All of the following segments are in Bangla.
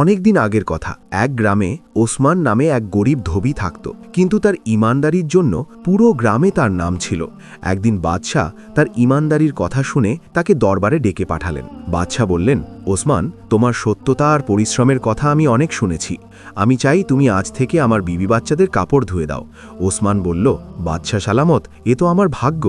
অনেকদিন আগের কথা। এক গ্রামে ওসমান নামে এক গরিব ধোবি থাকত, কিন্তু তার ইমানদারির জন্য পুরো গ্রামে তার নাম ছিল। একদিন বাদশাহ তার ইমানদারির কথা শুনে তাকে দরবারে ডেকে পাঠালেন। বাদশাহ বললেন, ওসমান, তোমার সত্যতা আর পরিশ্রমের কথা আমি অনেক শুনেছি। আমি চাই তুমি আজ থেকে আমার বিবি বাচ্চাদের কাপড় ধুয়ে দাও। ওসমান বলল, বাদশাহ সালামত, এ তো আমার ভাগ্য।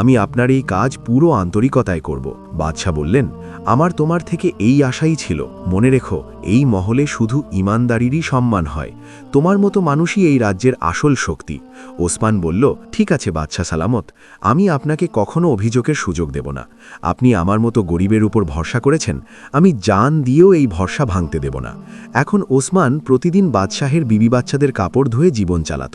আমি আপনার এই কাজ পুরো আন্তরিকতায় করব। বাদশাহ বললেন, আমার তোমার থেকে এই আশাই ছিল। মনে রেখো এই মহলে শুধু ইমানদারিরই সম্মান হয়। তোমার মতো মানুষই এই রাজ্যের আসল শক্তি। ওসমান বলল, ঠিক আছে বাদশাহ সালামত, আমি আপনাকে কখনো অভিযোগের সুযোগ দেব না। আপনি আমার মতো গরিবের উপর ভরসা করেছেন, আমি জান দিয়েও এই ভরসা ভাঙতে দেব না। এখন ওসমান প্রতিদিন বাদশাহের বিবি বাচ্চাদের কাপড় ধুয়ে জীবন চালাত।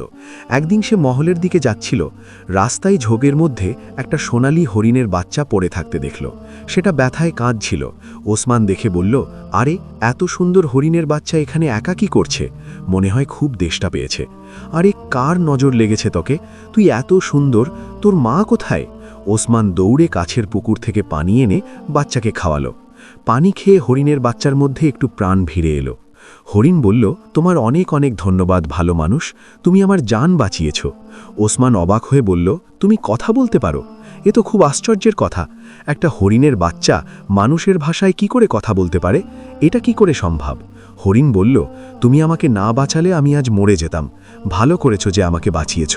একদিন সে মহলের দিকে যাচ্ছিল, রাস্তায় ঝোগের মধ্যে একটা সোনালি হরিণের বাচ্চা পড়ে থাকতে দেখল। সেটা ব্যথায় কাঁদছিল। ওসমান দেখে বলল, আরে এত সুন্দর হরিণের বাচ্চা এখানে একা কি করছে? মনে হয় খুব দেশটা পেয়েছে। আরে কার নজর লেগেছে তোকে? তুই এত সুন্দর, তোর মা কোথায়? ওসমান দৌড়ে কাছের পুকুর থেকে পানি এনে বাচ্চাকে খাওয়ালো। পানি খেয়ে হরিণের বাচ্চার মধ্যে একটু প্রাণ ভিড়ে এলো। হরিণ বলল, তোমার অনেক অনেক ধন্যবাদ, ভালো মানুষ। তুমি আমার জান বাঁচিয়েছ। ওসমান অবাক হয়ে বলল, তুমি কথা বলতে পারো? এ তো খুব আশ্চর্যের কথা। একটা হরিণের বাচ্চা মানুষের ভাষায় কি করে কথা বলতে পারে? এটা কি করে সম্ভব? হরিণ বলল, তুমি আমাকে না বাঁচালে আমি আজ মরে যেতাম। ভালো করেছ যে আমাকে বাঁচিয়েছ।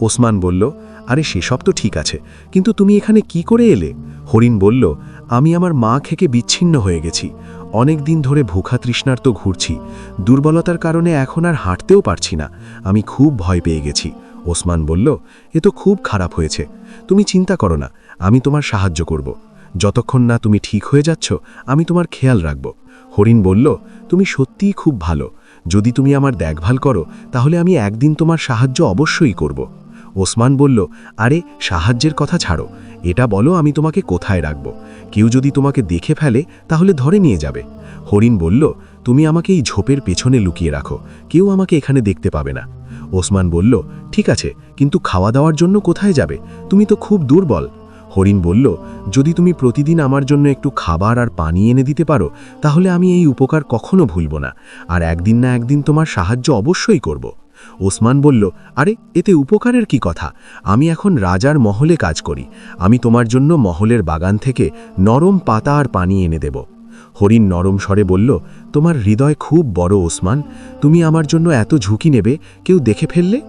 ওসমান বলল, আরে সেসব তো ঠিক আছে, কিন্তু তুমি এখানে কি করে এলে? হরিণ বলল, আমি আমার মা খেকে বিচ্ছিন্ন হয়ে গেছি। অনেক দিন ধরে ভুখা তৃষ্ণার তো ঘুরছি। দুর্বলতার কারণে এখন আর হাঁটতেও পারছি না। আমি খুব ভয় পেয়ে গেছি। ওসমান বলল, এ তো খুব খারাপ হয়েছে। তুমি চিন্তা করো না, আমি তোমার সাহায্য করব। যতক্ষণ না তুমি ঠিক হয়ে যাচ্ছ, আমি তোমার খেয়াল রাখব। হরিণ বলল, তুমি সত্যিই খুব ভালো। যদি তুমি আমার দেখভাল করো, তাহলে আমি একদিন তোমার সাহায্য অবশ্যই করব। ওসমান বলল, আরে, সাহায্যের কথা ছাড়ো। এটা বলো আমি তোমাকে কোথায় রাখব। কেউ যদি তোমাকে দেখে ফেলে, তাহলে ধরে নিয়ে যাবে। হরিণ বলল, তুমি আমাকে এই ঝোপের পেছনে লুকিয়ে রাখো। কেউ আমাকে এখানে দেখতে পাবে না। ওসমান বলল, ঠিক আছে, কিন্তু খাওয়া দাওয়ার জন্য কোথায় যাবে? তুমি তো খুব দুর্বল। হরিণ বলল, যদি তুমি প্রতিদিন আমার জন্য একটু খাবার আর পানি এনে দিতে পারো, তাহলে আমি এই উপকার কখনো ভুলব না, আর একদিন না একদিন তোমার সাহায্য অবশ্যই করব। ওসমান বলল, আরে, এতে উপকারের কি কথা? আমি এখন রাজার মহলে কাজ করি। আমি তোমার জন্য মহলের বাগান থেকে নরম পাতা আর পানি এনে দেব। হরিণ নরম স্বরে বলল, তোমার হৃদয় খুব বড় ওসমান। তুমি আমার জন্য এত ঝুঁকি নেবে, কেউ দেখে ফেললে?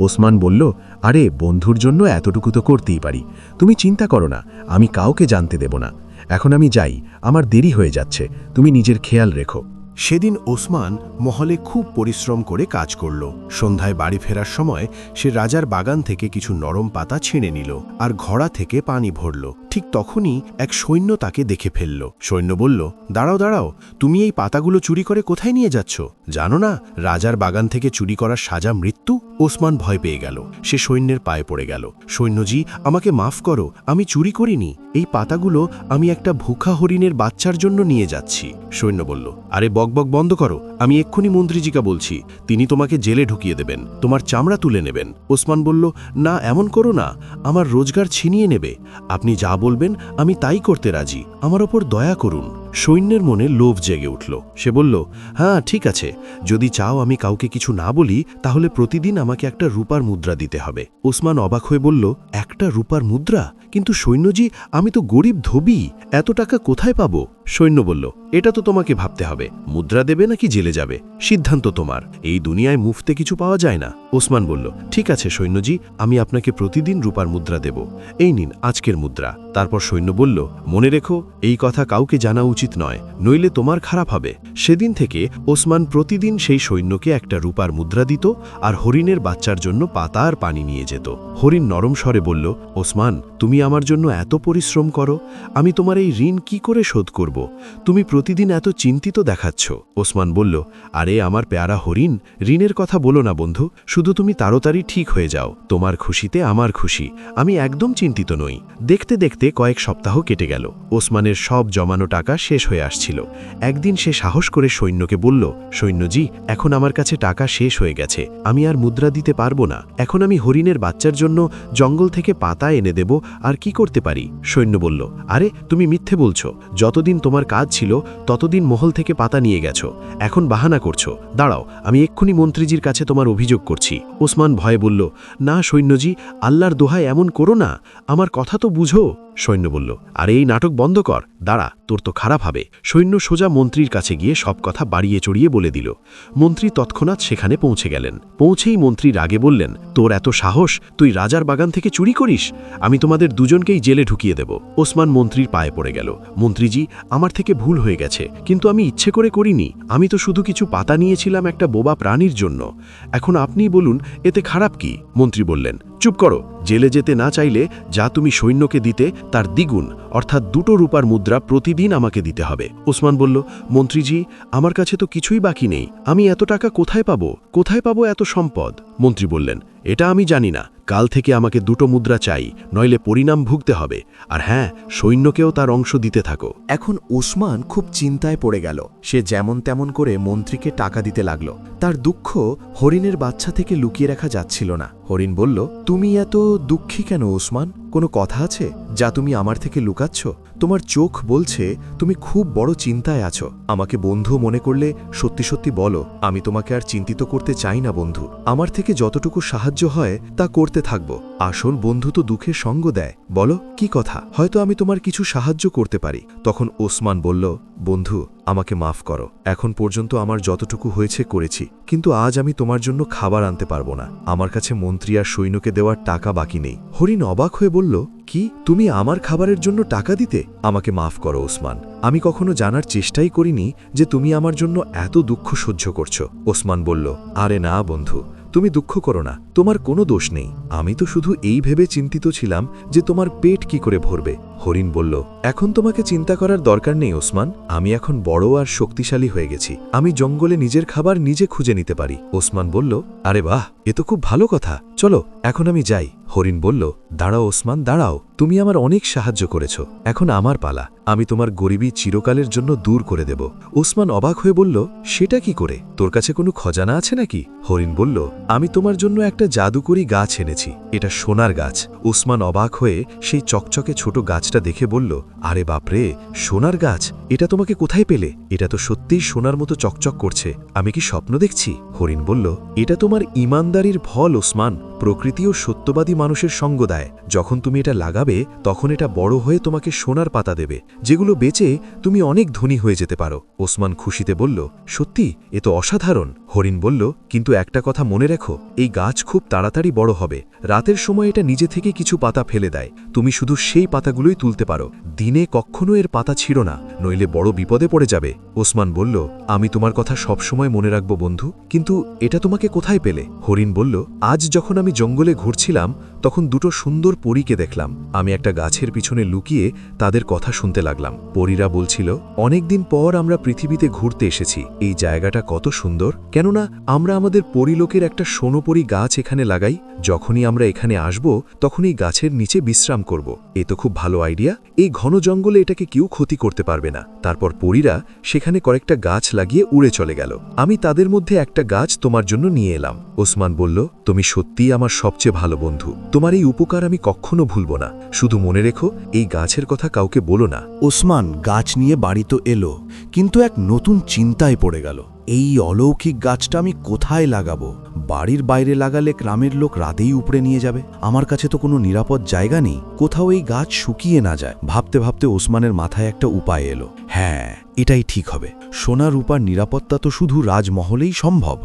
ওসমান বলল, আরে, বন্ধুর জন্য এতটুকু তো করতেই পারি। তুমি চিন্তা করো না, আমি কাউকে জানতে দেব না। এখন আমি যাই, আমার দেরি হয়ে যাচ্ছে, তুমি নিজের খেয়াল রেখো। সেদিন ওসমান মহলে খুব পরিশ্রম করে কাজ করল। সন্ধ্যায় বাড়ি ফেরার সময় সে রাজার বাগান থেকে কিছু নরম পাতা ছিঁড়ে নিল আর ঘোড়া থেকে পানি ভরল। ঠিক তখনই এক সৈন্য তাকে দেখে ফেলল। সৈন্য বলল, দাঁড়াও দাঁড়াও, তুমি এই পাতাগুলো চুরি করে কোথায় নিয়ে যাচ্ছ? জানো না, রাজার বাগান থেকে চুরি করার সাজা মৃত্যু? ওসমান ভয় পেয়ে গেল। সে সৈন্যের পায়ে পড়ে গেল। সৈন্যজি, আমাকে মাফ করো, আমি চুরি করিনি। এই পাতাগুলো আমি একটা ভুখা হরিণের বাচ্চার জন্য নিয়ে যাচ্ছি। সৈন্য বলল, আরে বকবক বন্ধ করো, আমি এক্ষুনি মন্ত্রীজিকা বলছি, তিনি তোমাকে জেলে ঢুকিয়ে দেবেন, তোমার চামড়া তুলে নেবেন। ওসমান বলল, না, এমন করো না, আমার রোজগার ছিনিয়ে নেবে, আপনি যা বলবেন, আমি তাই করতে রাজি, আমার ওপর দয়া করুন। সৈন্যের মনে লোভ জেগে উঠল। সে বলল হ্যাঁ ঠিক আছে। যদি চাও আমি কাউকে কিছু না বলি, তাহলে প্রতিদিন আমাকে একটা রূপার মুদ্রা দিতে হবে। ওসমান অবাক হয়ে বলল, একটা রূপার মুদ্রা? কিন্তু সৈন্যজি, আমি তো গরিব ধোবি। এত টাকা কোথায় পাবো? সৈন্য বলল, এটা তো তোমাকে ভাবতে হবে। মুদ্রা দেবে নাকি জেলে যাবে? সিদ্ধান্ত তোমার। এই দুনিয়ায় মুফতে কিছু পাওয়া যায় না। ওসমান বলল, ঠিক আছে সৈন্যজি, আমি আপনাকে প্রতিদিন রূপার মুদ্রা দেব। এই নিন আজকের মুদ্রা। তারপর সৈন্য বলল, মনে রেখো, এই কথা কাউকে জানা উচিত নয়, নইলে তোমার খারাপ হবে। সেদিন থেকে ওসমান প্রতিদিন সেই সৈন্যকে একটা রূপার মুদ্রা দিত আর হরিণের বাচ্চার জন্য পাতা আর পানি নিয়ে যেত। হরিণ নরম স্বরে বলল, ওসমান, তুমি আমার জন্য এত পরিশ্রম করো, আমি তোমার এই ঋণ কি করে শোধ করব? তুমি প্রতিদিন এত চিন্তিত দেখাচ্ছ। ওসমান বলল, আরে, আমার পেয়ারা হরিণ, ঋণের কথা বলো না বন্ধু, শুধু তুমি তাড়াতাড়ি ঠিক হয়ে যাও। তোমার খুশিতে আমার খুশি, আমি একদম চিন্তিত নই। দেখতে দেখতে কয়েক সপ্তাহ কেটে গেল। ওসমানের সব জমানো টাকা শেষ হয়ে আসছিল। একদিন সে সাহস করে সৈন্যকে বলল, সৈন্যজি, এখন আমার কাছে টাকা শেষ হয়ে গেছে। আমি আর মুদ্রা দিতে পারব না। এখন আমি হরিণের বাচ্চার জন্য জঙ্গল থেকে পাতা এনে দেব, আর কি করতে পারি? সৈন্য বলল, আরে, তুমি মিথ্যে বলছো। যতদিন তোমার কাজ ছিল, ততদিন মহল থেকে পাতা নিয়ে গেছো। এখন বাহানা করছ। দাঁড়াও, আমি এক্ষুনি মন্ত্রীজির কাছে তোমার অভিযোগ করছি। ওসমান ভয়ে বলল, না সৈন্যজি, আল্লাহর দোহায় এমন করো না। আমার কথা তো বুঝো। সৈন্য বলল, আরে, এই নাটক বন্ধ কর। দাঁড়া, তোর তো খারাপ হবে সৈন্য সোজা মন্ত্রীর কাছে গিয়ে সব কথা বাড়িয়ে চড়িয়ে বলে দিল। মন্ত্রী তৎক্ষণাৎ সেখানে পৌঁছে গেলেন। পৌঁছেই মন্ত্রী রাগে বললেন, তোর এত সাহস? তুই রাজার বাগান থেকে চুরি করিস? আমি তোমাদের দুজনকেই জেলে ঢুকিয়ে দেব। ওসমান মন্ত্রীর পায়ে পড়ে গেল। মন্ত্রীজি, আমার থেকে ভুল হয়ে গেছে, কিন্তু আমি ইচ্ছে করে করিনি। আমি তো শুধু কিছু পাতা নিয়েছিলাম একটা বোবা প্রাণীর জন্য। এখন আপনিই বলুন, এতে খারাপ কি? মন্ত্রী বললেন চুপ করো, জেলে যেতে না চাইলে যা তুমি সৈন্যকে দিতে তার দ্বিগুণ, অর্থাৎ দুটো রূপার মুদ্রা প্রতিদিন আমাকে দিতে হবে। ওসমান বলল, মন্ত্রীজি, আমার কাছে তো কিছুই বাকি নেই, আমি এত টাকা কোথায় পাবো? কোথায় পাবো এত সম্পদ? মন্ত্রী বললেন, এটা আমি জানি না, কাল থেকে আমাকে দুটো মুদ্রা চাই, নইলে পরিণাম ভুগতে হবে। আর হ্যাঁ সৈন্যকেও তার অংশ দিতে থাকো। এখন ওসমান খুব চিন্তায় পড়ে গেল। সে যেমন তেমন করে মন্ত্রীকে টাকা দিতে লাগল। তার দুঃখ হরিণের বাচ্চা থেকে লুকিয়ে রাখা যাচ্ছিল না। হরিণ বলল, তুমি এত দুঃখী কেন ওসমান? কোনো কথা আছে? যা তুমি আমার থেকে লুকাচ্ছ? তোমার চোখ বলছে, তুমি খুব বড় চিন্তায় আছো। আমাকে বন্ধু মনে করলে সত্যি সত্যি বলো, আমি তোমাকে আর চিন্তিত করতে চাই না, বন্ধু। আমার থেকে যতটুকু সাহায্য হয়, তা করতে থাকব। আসল বন্ধু তো দুঃখে সঙ্গ দেয়। বলো, কি কথা? হয়তো আমি তোমার কিছু সাহায্য করতে পারি। তখন ওসমান বলল, বন্ধু, আমাকে মাফ করো। এখন পর্যন্ত আমার যতটুকু হয়েছে করেছি। কিন্তু আজ আমি তোমার জন্য খাবার আনতে পারব না। আমার কাছে মন্ত্রী আর সৈন্যকে দেওয়ার টাকা বাকি নেই। হরিণ অবাক হয়ে বলল, কি? তুমি আমার খাবারের জন্য টাকা দিতে? আমাকে মাফ করো, ওসমান। আমি কখনো জানার চেষ্টাই করিনি যে তুমি আমার জন্য এত দুঃখ সহ্য করছ। ওসমান বলল, আরে না, বন্ধু, তুমি দুঃখ করো না। তোমার কোনো দোষ নেই। আমি তো শুধু এই ভেবে চিন্তিত ছিলাম যে তোমার পেট কি করে ভরবে। হরিণ বলল, এখন তোমাকে চিন্তা করার দরকার নেই ওসমান। আমি এখন বড় আর শক্তিশালী হয়ে গেছি। আমি জঙ্গলে নিজের খাবার নিজে খুঁজে নিতে পারি। ওসমান বলল, আরে বাহ, এ তো খুব ভালো কথা। চলো, এখন আমি যাই। হরিণ বলল, দাঁড়াও ওসমান, দাঁড়াও। তুমি আমার অনেক সাহায্য করেছ। এখন আমার পালা। আমি তোমার গরিবী চিরকালের জন্য দূর করে দেব। ওসমান অবাক হয়ে বলল, সেটা কি করে? তোর কাছে কোনো খজানা আছে নাকি? হরিণ বলল, আমি তোমার জন্য একটা জাদুকরি গাছ এনেছি। এটা সোনার গাছ। ওসমান অবাক হয়ে সেই চকচকে ছোট গাছটা দেখে বলল, আরে বাপরে সোনার গাছ, এটা তোমাকে কোথায় পেলে? এটা তো সত্যিই সোনার মতো চকচক করছে। আমি কি স্বপ্ন দেখছি? হরিণ বলল, এটা তোমার ইমানদারির ফল, ওসমান। প্রকৃতি ও সত্যবাদী মানুষের সঙ্গ দেয়। যখন তুমি এটা লাগাবে, তখন এটা বড় হয়ে তোমাকে সোনার পাতা দেবে। যেগুলো বেচে তুমি অনেক ধনী হয়ে যেতে পারো। ওসমান খুশিতে বলল, সত্যি, এ তো অসাধারণ। হরিণ বলল, কিন্তু একটা কথা মনে রেখো, এই গাছ খুব তাড়াতাড়ি বড় হবে। রাতের সময় এটা নিজে থেকে কিছু পাতা ফেলে দেয়। তুমি শুধু সেই পাতাগুলোই তুলতে পারো। দিনে কখনো এর পাতা ছিঁড়ো না, নইলে বড় বিপদে পড়ে যাবে। ওসমান বলল, আমি তোমার কথা সবসময় মনে রাখব বন্ধু, কিন্তু এটা তোমাকে কোথায় পেলে? হরিণ বলল, আজ যখন আমি জঙ্গলে ঘুরছিলাম তখন দুটো সুন্দর পরীকে দেখলাম। আমি একটা গাছের পিছনে লুকিয়ে তাদের কথা শুনতে লাগলাম। পরীরা বলছিল, অনেকদিন পর আমরা পৃথিবীতে ঘুরতে এসেছি। এই জায়গাটা কত সুন্দর। কেননা, আমরা আমাদের পরিলোকের একটা সোনোপরি গাছ এখানে লাগাই। যখনই আমরা এখানে আসব তখন এই গাছের নিচে বিশ্রাম করব। এ তো খুব ভালো আইডিয়া। এই ঘন জঙ্গলে এটাকে কেউ ক্ষতি করতে পারবে না। তারপর পরীরা সেখানে কয়েকটা গাছ লাগিয়ে উড়ে চলে গেল। আমি তাদের মধ্যে একটা গাছ তোমার জন্য নিয়ে এলাম। ওসমান বলল, তুমি সত্যিই আমার সবচেয়ে ভালো বন্ধু। তোমার এই উপকার আমি কখনো ভুলব না। শুধু মনে রেখো, এই গাছের কথা কাউকে বলো না। ওসমান গাছ নিয়ে বাড়ি তো এলো, কিন্তু এক নতুন চিন্তায় পড়ে গেল। এই অলৌকিক গাছটা আমি কোথায় লাগাবো? বাড়ির বাইরে লাগালে গ্রামের লোক রাতেই উপড়ে নিয়ে যাবে। আমার কাছে তো কোনো নিরাপদ জায়গা নেই। কোথাও এই গাছ শুকিয়ে না যায়। ভাবতে ভাবতে ওসমানের মাথায় একটা উপায় এলো। হ্যাঁ এটাই ঠিক হবে। সোনা রূপার নিরাপত্তা তো শুধু রাজমহলেই সম্ভব।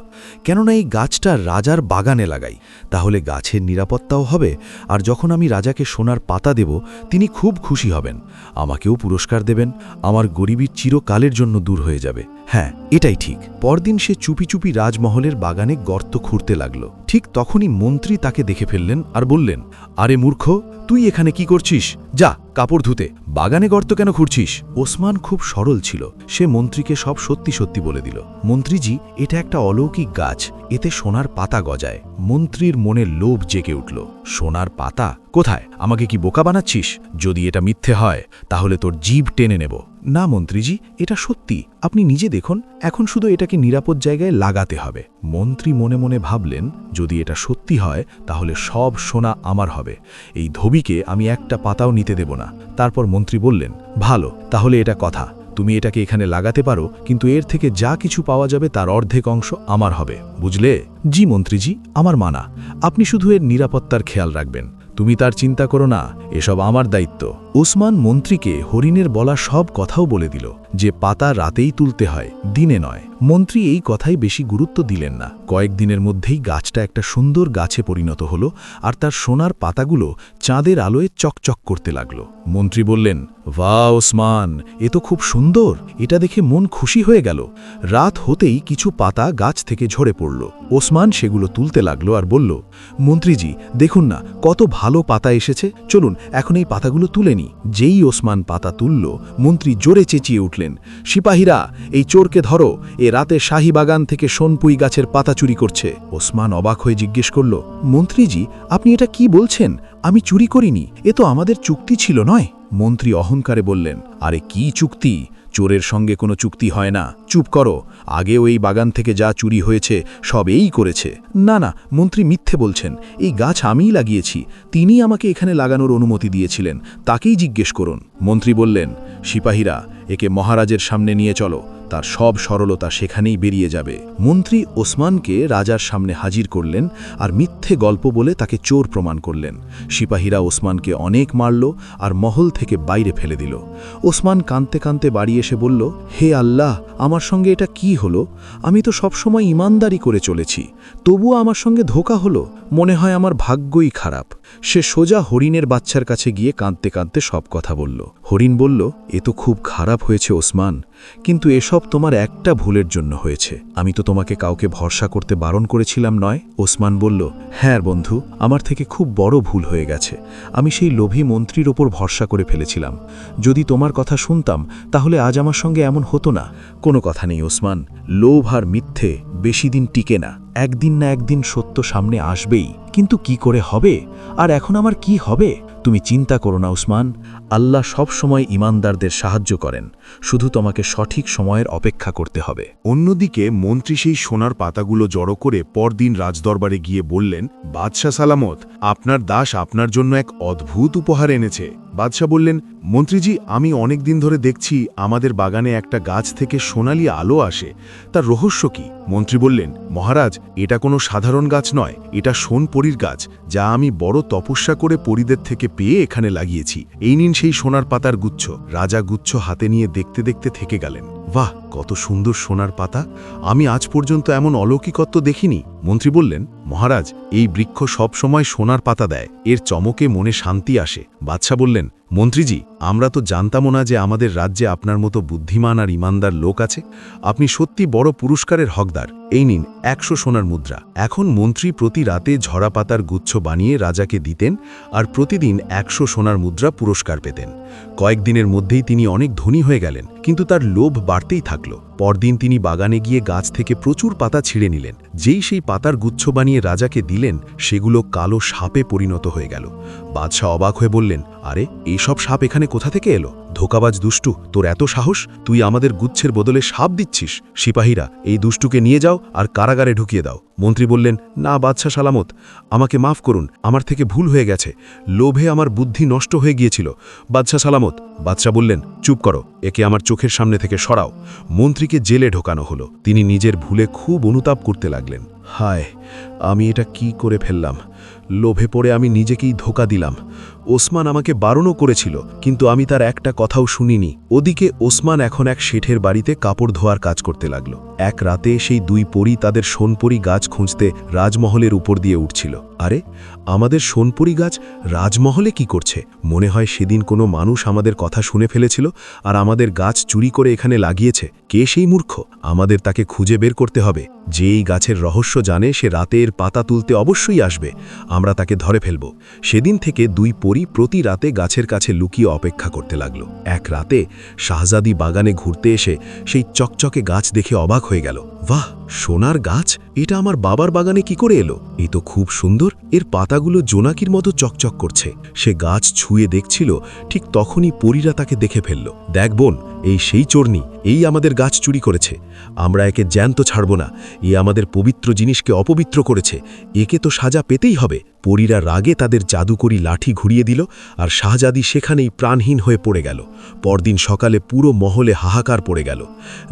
কেননা এই গাছটা রাজার বাগানে লাগাই। তাহলে গাছের নিরাপত্তাও হবে, আর যখন আমি রাজাকে সোনার পাতা দেব, তিনি খুব খুশি হবেন। আমাকেও পুরস্কার দেবেন। আমার গরিবীর চিরকালের জন্য দূর হয়ে যাবে। হ্যাঁ এটাই ঠিক। পরদিন সে চুপি চুপি রাজমহলের বাগানে গর্ত খুঁড়তে লাগল। ঠিক তখনই মন্ত্রী তাকে দেখে ফেললেন আর বললেন, আরে মূর্খ, তুই এখানে কি করছিস? যা, কাপড় ধুতে। বাগানে গর্ত কেন খুঁড়ছিস? ওসমান খুব সরল ছিল। সে মন্ত্রীকে সব সত্যি সত্যি বলে দিল। মন্ত্রীজি, এটা একটা অলৌকিক গাছ। এতে সোনার পাতা গজায়। মন্ত্রীর মনে লোভ জেগে উঠল। সোনার পাতা? কোথায়? আমাকে কি বোকা বানাচ্ছিস? যদি এটা মিথ্যে হয়, তাহলে তোর জীব টেনে নেব। না মন্ত্রীজি, এটা সত্যি। আপনি নিজে দেখুন, এখন শুধু এটাকে নিরাপদ জায়গায় লাগাতে হবে। মন্ত্রী মনে মনে ভাবলেন, যদি এটা সত্যি হয়, তাহলে সব সোনা আমার হবে। এই ধবিকে আমি একটা পাতাও নিতে দেব না। তারপর মন্ত্রী বললেন, ভালো, তাহলে এটা কথা। তুমি এটাকে এখানে লাগাতে পারো, কিন্তু এর থেকে যা কিছু পাওয়া যাবে তার অর্ধেক অংশ আমার হবে। বুঝলে? জি মন্ত্রীজি, আমার মানা। আপনি শুধু এর নিরাপত্তার খেয়াল রাখবেন। তুমি তার চিন্তা করো না, এসব আমার দায়িত্ব। ওসমান মন্ত্রীকে হরিণের বলা সব কথাও বলে দিল যে পাতা রাতেই তুলতে হয়, দিনে নয়। মন্ত্রী এই কথাই বেশি গুরুত্ব দিলেন না। কয়েকদিনের মধ্যেই গাছটা একটা সুন্দর গাছে পরিণত হল আর তার সোনার পাতাগুলো চাঁদের আলোয় চকচক করতে লাগল। মন্ত্রী বললেন ভা ওসমান, এ তো খুব সুন্দর। এটা দেখে মন খুশি হয়ে গেল। রাত হতেই কিছু পাতা গাছ থেকে ঝরে পড়ল। ওসমান সেগুলো তুলতে লাগল আর বলল, মন্ত্রীজি, দেখুন না, কত ভালো পাতা এসেছে। চলুন, এখন এই পাতাগুলো তুলে নি যেই ওসমান পাতা তুলল, মন্ত্রী জোরে চেঁচিয়ে উঠলেন, সিপাহীরা, এই চোরকে ধরো, এ রাতে শাহী বাগান থেকে সোনপুই গাছের পাতা চুরি করছে। ওসমান অবাক হয়ে জিজ্ঞেস করল, মন্ত্রীজি, আপনি এটা কি বলছেন? আমি চুরি করিনি, এ তো আমাদের চুক্তি ছিল নয়? মন্ত্রী অহংকারে বললেন, আরে কি চুক্তি? চোরের সঙ্গে কোনো চুক্তি হয় না। চুপ করো আগেও এই বাগান থেকে যা চুরি হয়েছে, সব এই করেছে। না না, মন্ত্রী মিথ্যে বলছেন। এই গাছ আমিই লাগিয়েছি। তিনি আমাকে এখানে লাগানোর অনুমতি দিয়েছিলেন। তাকেই জিজ্ঞেস করুন। মন্ত্রী বললেন, সিপাহীরা, একে মহারাজের সামনে নিয়ে চলো। তার সব সরলতা সেখানেই বেরিয়ে যাবে। মন্ত্রী ওসমানকে রাজার সামনে হাজির করলেন আর মিথ্যে গল্প বলে তাকে চোর প্রমাণ করলেন। সিপাহীরা ওসমানকে অনেক মারল আর মহল থেকে বাইরে ফেলে দিল। ওসমান কাঁদতে কাঁদতে বাড়ি এসে বলল, হে আল্লাহ, আমার সঙ্গে এটা কি হলো, আমি তো সবসময় ইমানদারি করে চলেছি, তবুও আমার সঙ্গে ধোকা হলো, মনে হয় আমার ভাগ্যই খারাপ। সে সোজা হরিণের বাচ্চার কাছে গিয়ে কাঁদতে কাঁদতে সব কথা বলল। হরিণ বলল, এ তো খুব খারাপ হয়েছে ওসমান, কিন্তু এসব তোমার একটা ভুলের জন্য হয়েছে। আমি তো তোমাকে কাউকে ভরসা করতে বারণ করেছিলাম নয়। ওসমান বলল হ্যাঁ বন্ধু, আমার থেকে খুব বড় ভুল হয়ে গেছে। আমি সেই লোভী মন্ত্রীর ওপর ভরসা করে ফেলেছিলাম। যদি তোমার কথা শুনতাম, তাহলে আজ আমার সঙ্গে এমন হতো না। কোনো কথা নেই ওসমান, লোভ আর মিথ্যে বেশি দিন টিকে না। একদিন না একদিন সত্য সামনে আসবেই। কিন্তু কি করে হবে? আর এখন আমার কি হবে? তুমি চিন্তা করো না, উসমান। আল্লাহ সব সময় ইমানদারদের সাহায্য করেন। শুধু তোমাকে সঠিক সময়ের অপেক্ষা করতে হবে। অন্যদিকে মন্ত্রী সেই সোনার পাতাগুলো জড়ো করে পরদিন রাজদরবারে গিয়ে বললেন, বাদশাহ সালামত, আপনার দাস আপনার জন্য এক অদ্ভুত উপহার এনেছে। বাদশাহ বললেন, মন্ত্রীজি, আমি অনেক দিন ধরে দেখছি আমাদের বাগানে একটা গাছ থেকে সোনালি আলো আসে। তার রহস্য কি? মন্ত্রী বললেন, মহারাজ, এটা কোনো সাধারণ গাছ নয়। এটা সোনপরীর গাছ, যা আমি বড় তপস্যা করে পরিদের থেকে পেয়ে এখানে লাগিয়েছি। এই নিন সেই সোনার পাতার গুচ্ছ। রাজা গুচ্ছ হাতে নিয়ে দেখতে দেখতে থেকে গেলেন। বাহ, কত সুন্দর সোনার পাতা! আমি আজ পর্যন্ত এমন অলৌকিকত্ব দেখিনি। মন্ত্রী বললেন, মহারাজ, এই বৃক্ষ সব সময় সোনার পাতা দেয়, এর চমকে মনে শান্তি আসে। বাদশাহ বললেন, মন্ত্রীজি, আমরা তো জানতামও না যে আমাদের রাজ্যে আপনার মতো বুদ্ধিমান আর ইমানদার লোক আছে। আপনি সত্যি বড় পুরস্কারের হকদার। এই নিন একশো সোনার মুদ্রা। এখন মন্ত্রী প্রতি রাতে ঝরা পাতার গুচ্ছ বানিয়ে রাজাকে দিতেন আর প্রতিদিন একশো সোনার মুদ্রা পুরস্কার পেতেন। কয়েকদিনের মধ্যেই তিনি অনেক ধনী হয়ে গেলেন, কিন্তু তার লোভ বাড়তেই থাকল। পরদিন তিনি বাগানে গিয়ে গাছ থেকে প্রচুর পাতা ছিঁড়ে নিলেন। যেই সেই পাতার গুচ্ছ বানিয়ে রাজাকে দিলেন, সেগুলো কালো সাপে পরিণত হয়ে গেল। বাদশাহ অবাক হয়ে বললেন, আরে এইসব সাপ এখানে কোথা থেকে এলো? ধোকাবাজ দুষ্টু, তোর এত সাহস? তুই আমাদের গুচ্ছের বদলে সাপ দিচ্ছিস। সিপাহীরা, এই দুষ্টুকে নিয়ে যাও আর কারাগারে ঢুকিয়ে দাও। মন্ত্রী বললেন, না বাদশাহ সালামত, আমাকে মাফ করুন, আমার থেকে ভুল হয়ে গেছে। লোভে আমার বুদ্ধি নষ্ট হয়ে গিয়েছিল। বাদশাহ সালামত, বাদশাহ বললেন, চুপ করো, একে আমার চোখের সামনে থেকে সরাও। মন্ত্রীকে জেলে ঢোকানো হলো। তিনি নিজের ভুলে খুব অনুতাপ করতে লাগলেন। হায়, আমি এটা কি করে ফেললাম? লোভে পড়ে আমি নিজেকেই ধোকা দিলাম। ওসমান আমাকে বারণও করেছিল, কিন্তু আমি তার একটা কথাও শুনিনি। ওদিকে ওসমান এখন এক শেঠের বাড়িতে কাপড় ধোয়ার কাজ করতে লাগল। এক রাতে সেই দুই পরী তাদের সোনপরি গাছ খুঁজতে রাজমহলের উপর দিয়ে উঠছিল। আরে, আমাদের সোনপুরি গাছ রাজমহলে কি করছে? মনে হয় সেদিন কোনো মানুষ আমাদের কথা শুনে ফেলেছিল আর আমাদের গাছ চুরি করে এখানে লাগিয়েছে। কে সেই মূর্খ? আমাদের তাকে খুঁজে বের করতে হবে। যে এই গাছের রহস্য জানে, সে রাতে এর পাতা তুলতে অবশ্যই আসবে। আমরা তাকে ধরে ফেলব। সেদিন থেকে দুই পরি প্রতি রাতে গাছের কাছে লুকিয়ে অপেক্ষা করতে লাগল। এক রাতে শাহজাদি বাগানে ঘুরতে এসে সেই চকচকে গাছ দেখে অবাক হয়ে গেল। বাহ, সোনার গাছ? এটা আমার বাবার বাগানে কি করে এলো? এ তো খুব সুন্দর। এর পাতাগুলো জোনাকির মতো চকচক করছে। সে গাছ ছুঁয়ে দেখছিল, ঠিক তখনই পরীরা তাকে দেখে ফেলল। দেখ বোন এই সেই চোরনি, এই আমাদের গাছ চুরি করেছে। আমরা একে জ্যান্ত ছাড়ব না, এ আমাদের পবিত্র জিনিসকে অপবিত্র করেছে। একে তো সাজা পেতেই হবে। পরীরা রাগে তাদের জাদুকরি লাঠি ঘুরিয়ে দিল আর শাহজাদি সেখানেই প্রাণহীন হয়ে পড়ে গেল। পরদিন সকালে পুরো মহলে হাহাকার পড়ে গেল।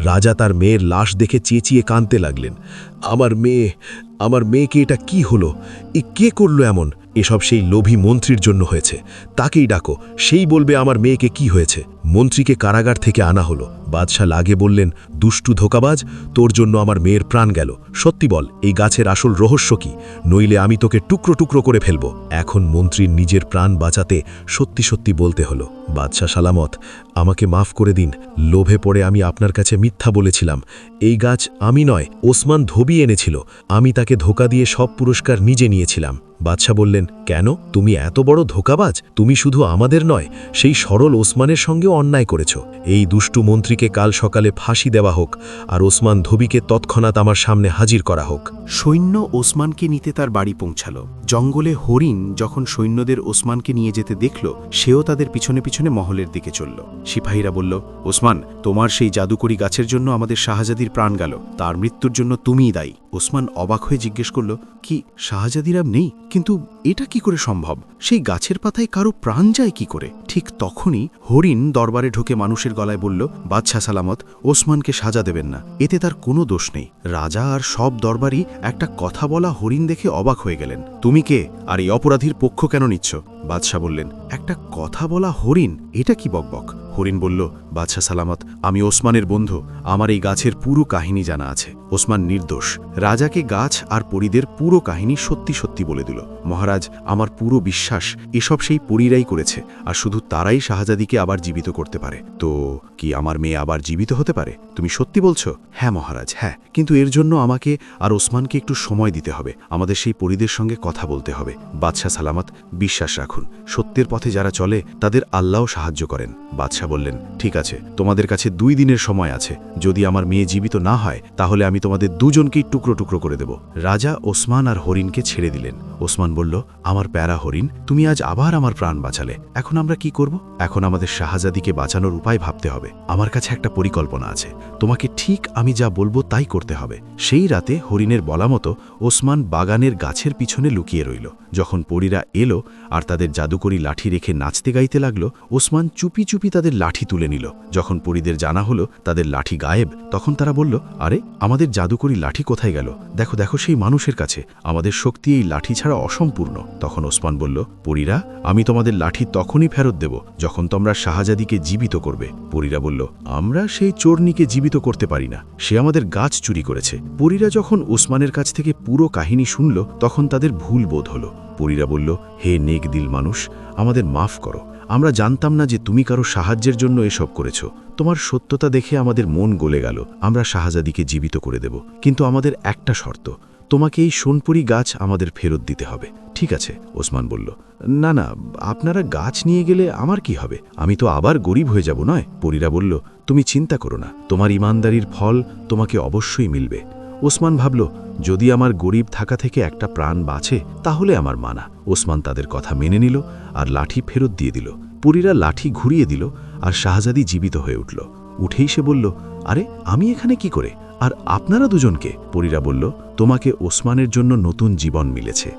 রাজা তার মেয়ের লাশ দেখে চেঁচিয়ে কাঁদতে লাগলেন। আমার মেয়ে, আমার মেয়েকে এটা কি হলো? এ কে করল এমন? এসব সেই লোভী মন্ত্রীর জন্য হয়েছে। তাকেই ডাকো, সেই বলবে আমার মেয়েকে কি হয়েছে। মন্ত্রীকে কারাগার থেকে আনা হলো। বাদশাহ লাগে বললেন, দুষ্টু ধোকাবাজ, তোর জন্য আমার মেয়ের প্রাণ গেল। সত্যি বল, এই গাছের আসল রহস্য কি? নইলে আমি তোকে টুকরো টুকরো করে ফেলব। এখন মন্ত্রীর নিজের প্রাণ বাঁচাতে সত্যি সত্যি বলতে হলো, বাদশাহ সালামত, আমাকে মাফ করে দিন। লোভে পড়ে আমি আপনার কাছে মিথ্যা বলেছিলাম। এই গাছ আমি নয়, ওসমান ধোবি এনেছিল। আমি তাকে ধোকা দিয়ে সব পুরস্কার নিজে নিয়েছিলাম। বাদশাহ বললেন, কেন? তুমি এত বড় ধোকাবাজ? তুমি শুধু আমাদের নয়, সেই সরল ওসমানের সঙ্গেও অন্যায় করেছ। এই দুষ্টু মন্ত্রীকে কাল সকালে ফাঁসি দেওয়া হোক, আর ওসমান ধোবিকে তৎক্ষণাৎ আমার সামনে হাজির করা হোক। সৈন্য ওসমানকে নিতে তার বাড়ি পৌঁছাল। জঙ্গলে হরিণ যখন সৈন্যদের ওসমানকে নিয়ে যেতে দেখল, সেও তাদের পিছনে পিছনে মহলের দিকে চলল। সিপাহীরা বলল, ওসমান, তোমার সেই জাদুকরি গাছের জন্য আমাদের শাহজাদির প্রাণ গেল। তার মৃত্যুর জন্য তুমিই দায়ী। ওসমান অবাক হয়ে জিজ্ঞেস করল, কি শাহজাদিরা নেই? কিন্তু এটা কি করে সম্ভব? সেই গাছের পাতায় কারও প্রাণ যায় কি করে? ঠিক তখনই হরিণ দরবারে ঢুকে মানুষের গলায় বলল, বাদশাহ সালামত, ওসমানকে সাজা দেবেন না। এতে তার কোনো দোষ নেই। রাজা আর সব দরবারই একটা কথা বলা হরিণ দেখে অবাক হয়ে গেলেন। তুমি কে? আর এই অপরাধীর পক্ষ কেন নিচ্ছ? বাদশাহ বললেন, একটা কথা বলা হরিণ? এটা কি বকবক? হরিণ বলল বাদশাহ সালামত, আমি ওসমানের বন্ধু। আমার এই গাছের পুরো কাহিনী জানা আছে। ওসমান নির্দোষ। রাজাকে গাছ আর পরীদের পুরো কাহিনী সত্যি সত্যি বলে দিল। মহারাজ, আমার পুরো বিশ্বাস, এসব সেই পরীরাই করেছে। আর শুধু তারাই শাহজাদিকে আবার জীবিত করতে পারে। তো, কি আমার মেয়ে আবার জীবিত হতে পারে? তুমি সত্যি বলছো? হ্যাঁ মহারাজ হ্যাঁ। কিন্তু এর জন্য আমাকে আর ওসমানকে একটু সময় দিতে হবে। আমাদের সেই পরীদের সঙ্গে কথা বলতে হবে। বাদশাহ সালামত, বিশ্বাস রাখুন। সত্যের পথে যারা চলে, তাদের আল্লাহ সাহায্য করেন। বাদশাহ বললেন, ঠিক আছে, তোমাদের কাছে দুই দিনের সময় আছে। যদি আমার মেয়ে জীবিত না হয়, তাহলে আমি তোমাদের দুজনকেই টুকরো টুকরো করে দেব। রাজা ওসমান আর হরিণকে ছেড়ে দিলেন। ওসমান বলল, আমার প্যারা হরিণ, তুমি আজ আবার আমার প্রাণ বাঁচালে। এখন আমরা কি করব? এখন আমাদের শাহজাদিকে বাঁচানোর উপায় ভাবতে হবে। আমার কাছে একটা পরিকল্পনা আছে। তোমাকে ঠিক আমি যা বলব তাই করতে হবে। সেই রাতে হরিণের বলা মতো ওসমান বাগানের গাছের পিছনে লুকিয়ে রইল। যখন পরীরা এলো আর তাদের জাদুকরি লাঠি রেখে নাচতে গাইতে লাগল, ওসমান চুপি চুপি তাদের লাঠি তুলে নিল। যখন পরীদের জানা হলো তাদের লাঠি গায়েব, তখন তারা বলল, আরে, আমাদের জাদুকরি লাঠি কোথায় গেল? দেখো দেখো সেই মানুষের কাছে। আমাদের শক্তি এই লাঠি ছাড়া অসম্পূর্ণ। তখন ওসমান বলল, পরীরা, আমি তোমাদের লাঠি তখনই ফেরত দেব, যখন তোমরা শাহজাদিকে জীবিত করবে। পরীরা বলল, আমরা সেই চোরনিকে জীবিত করতে পারি না সে আমাদের গাছ চুরি করেছে। পরীরা যখন ওসমানের কাছ থেকে পুরো কাহিনী শুনল, তখন তাদের ভুল বোধ হল। পরীরা বলল, হে নেক দিল মানুষ, আমাদের মাফ করো। আমরা জানতাম না যে তুমি কারও সাহায্যের জন্য এসব করেছ। তোমার সত্যতা দেখে আমাদের মন গলে গেল। আমরা শাহজাদিকে জীবিত করে দেব। কিন্তু আমাদের একটা শর্ত তোমাকে এই সোনপুরি গাছ আমাদের ফেরত দিতে হবে। ঠিক আছে, ওসমান বলল। না না, আপনারা গাছ নিয়ে গেলে আমার কি হবে? আমি তো আবার গরিব হয়ে যাব, নয়? পরীরা বলল, তুমি চিন্তা করো না, তোমার ইমানদারির ফল তোমাকে অবশ্যই মিলবে। ওসমান ভাবল, যদি আমার গরিব থাকা থেকে একটা প্রাণ বাঁচে, তাহলে আমার মানা। ওসমান তাদের কথা মেনে নিল আর লাঠি ফেরত দিয়ে দিল। পুরীরা লাঠি ঘুরিয়ে দিল আর শাহজাদি জীবিত হয়ে উঠল। উঠেই সে বলল, আরে, আমি এখানে কি করে? আর আপনারা দুজনকে, পরীরা বলল, তোমাকে ওসমানের জন্য নতুন জীবন মিলেছে।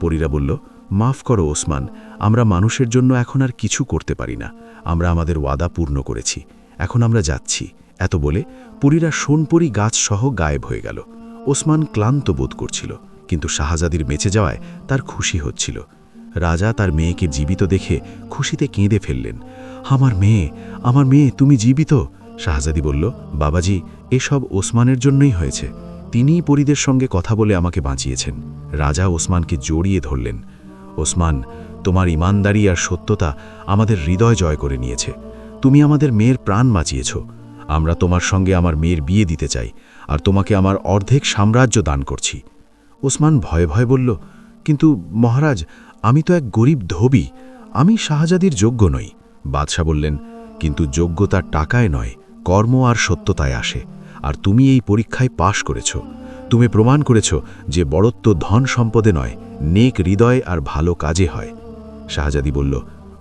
পরীরা বলল, মাফ করো ওসমান, আমরা মানুষের জন্য এখন আর কিছু করতে পারি না। আমরা আমাদের ওয়াদা পূর্ণ করেছি। এখন আমরা যাচ্ছি। এত বলে পুরীরা সোনপুরি গাছ সহ গায়েব হয়ে গেল। ওসমান ক্লান্ত বোধ করছিল, কিন্তু শাহজাদির বেঁচে যাওয়ায় তার খুশি হচ্ছিল। রাজা তার মেয়েকে জীবিত দেখে খুশিতে কেঁদে ফেললেন, আমার মেয়ে আমার মেয়ে, তুমি জীবিত? শাহজাদি বলল, বাবাজি, এসব ওসমানের জন্যই হয়েছে। তিনিই পরিদের সঙ্গে কথা বলে আমাকে বাঁচিয়েছেন। রাজা ওসমানকে জড়িয়ে ধরলেন। ওসমান, তোমার ইমানদারি আর সত্যতা আমাদের হৃদয় জয় করে নিয়েছে। তুমি আমাদের মেয়ের প্রাণ বাঁচিয়েছ। আমরা তোমার সঙ্গে আমার মেয়ের বিয়ে দিতে চাই আর তোমাকে আমার অর্ধেক সাম্রাজ্য দান করছি। ওসমান ভয়ে ভয়ে বলল, কিন্তু মহারাজ, আমি তো এক গরিব ধোবি। আমি শাহজাদির যোগ্য নই। বাদশাহ বললেন, কিন্তু যোগ্যতা টাকায় নয়। কর্ম আর সত্যতায় আসে, আর তুমি এই পরীক্ষায় পাশ করেছ। তুমি প্রমাণ করেছ যে বড়ত্ব ধন সম্পদে নয়, নেক হৃদয় আর ভালো কাজে হয়। শাহজাদি বলল,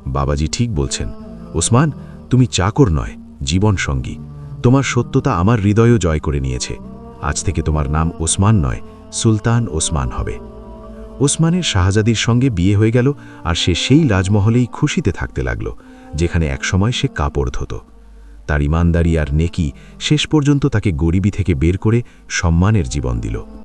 বাবাজি ঠিক বলছেন। ওসমান, তুমি চাকর নয়, জীবন সঙ্গী। তোমার সত্যতা আমার হৃদয়ও জয় করে নিয়েছে। আজ থেকে তোমার নাম ওসমান নয়, সুলতান ওসমান হবে। ওসমানের শাহজাদির সঙ্গে বিয়ে হয়ে গেল, আর সে সেই রাজমহলেই খুশিতে থাকতে লাগল, যেখানে একসময় সে কাপড় ধত। তার ইমানদারি আর নেকি শেষ পর্যন্ত তাকে গরিবি থেকে বের করে সম্মানের জীবন দিল।